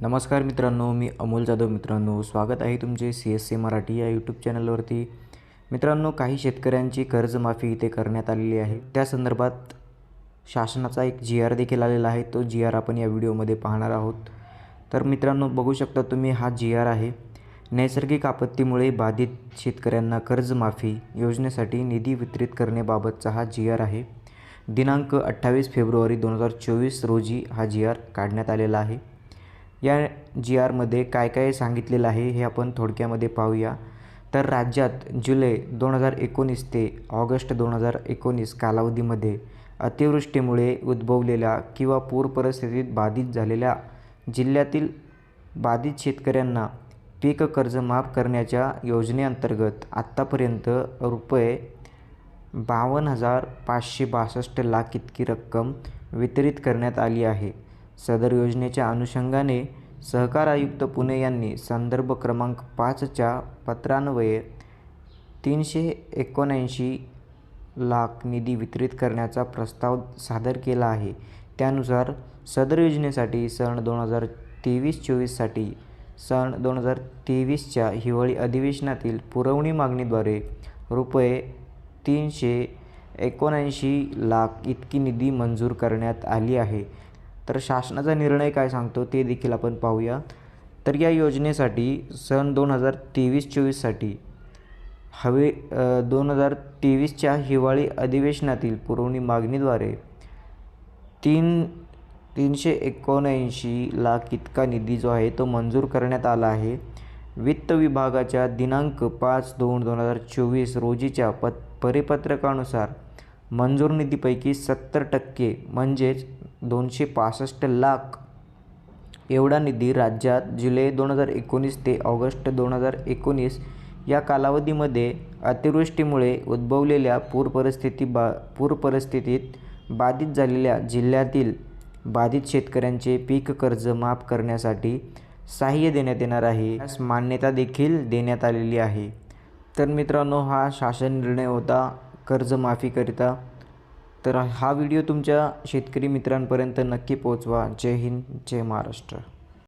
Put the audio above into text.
नमस्कार मित्रांनो मी अमोल जाधव मित्रांनो. स्वागत आहे तुमचे सी एस सी मराठी या यूट्यूब चॅनलवरती मित्रांनो काही शेतकऱ्यांची कर्जमाफी इथे करण्यात आलेली आहे. त्या संदर्भात शासनाचा एक जी आर देखील आलेला आहे. तो जी आर आपण या व्हिडिओमध्ये पाहणार आहोत. तर मित्रांनो बघू शकता तुम्ही हा जी आर आहे. नैसर्गिक आपत्तीमुळे बाधित शेतकऱ्यांना कर्जमाफी योजनेसाठी निधी वितरित करण्याबाबतचा हा जी आर आहे. दिनांक अठ्ठावीस फेब्रुवारी दोन हजार चोवीस रोजी हा जी आर काढण्यात आलेला आहे. या जी आरमध्ये काय काय सांगितलेलं आहे हे आपण थोडक्यामध्ये पाहूया. तर राज्यात जुलै दोन हजार एकोणीस ते ऑगस्ट दोन हजार एकोणीस कालावधीमध्ये अतिवृष्टीमुळे उद्भवलेल्या किंवा पूर परिस्थितीत बाधित झालेल्या जिल्ह्यातील बाधित शेतकऱ्यांना पीक कर्ज माफ करण्याच्या योजनेअंतर्गत आत्तापर्यंत रुपये बावन्न हजार पाचशे बासष्ट लाख इतकी रक्कम वितरित करण्यात आली आहे. सदर योजनेच्या अनुषंगाने सहकार आयुक्त पुणे यांनी संदर्भ क्रमांक पाचच्या पत्रान्वये तीनशे एकोणऐंशी लाख निधी वितरित करण्याचा प्रस्ताव सादर केला आहे. त्यानुसार सदर योजनेसाठी सन दोन हजार तेवीस चोवीससाठी सन दोन हजार तेवीसच्या हिवाळी अधिवेशनातील पुरवणी मागणीद्वारे रुपये तीनशे एकोणऐंशी लाख इतकी निधी मंजूर करण्यात आली आहे. तर शासनाचा निर्णय काय सांगतो ते देखील आपण पाहूया. तर या योजनेसाठी सन दोन हजार तेवीस चोवीससाठी हवे दोन हजार तेवीसच्या हिवाळी अधिवेशनातील पुरवणी मागणीद्वारे तीन तीनशे एकोणऐंशी लाख इतका निधी जो आहे तो मंजूर करण्यात आला आहे. वित्त विभागाच्या दिनांक पाच दोन दोन हजार चोवीस रोजीच्या पत परिपत्रकानुसार मंजूर निधीपैकी सत्तर टक्के म्हणजेच दोनशे पासष्ट लाख. एवढा निधी राज्यात जुलै दोन हजार एकोणीस ते ऑगस्ट दोन हजार एकोणीस या कालावधीमध्ये अतिवृष्टीमुळे उद्भवलेल्या पूर परिस्थिती बा पूर परिस्थितीत बाधित झालेल्या जिल्ह्यातील बाधित शेतकऱ्यांचे पीक कर्ज माफ करण्यासाठी सहाय्य देण्यात येणार आहे. यास मान्यता देखील देण्यात आलेली आहे. तर मित्रांनो हा शासन निर्णय होता कर्जमाफीकरिता. तर हा व्हिडिओ तुमच्या शेतकरी मित्रांपर्यंत नक्की पोहोचवा. जय हिंद जय महाराष्ट्र.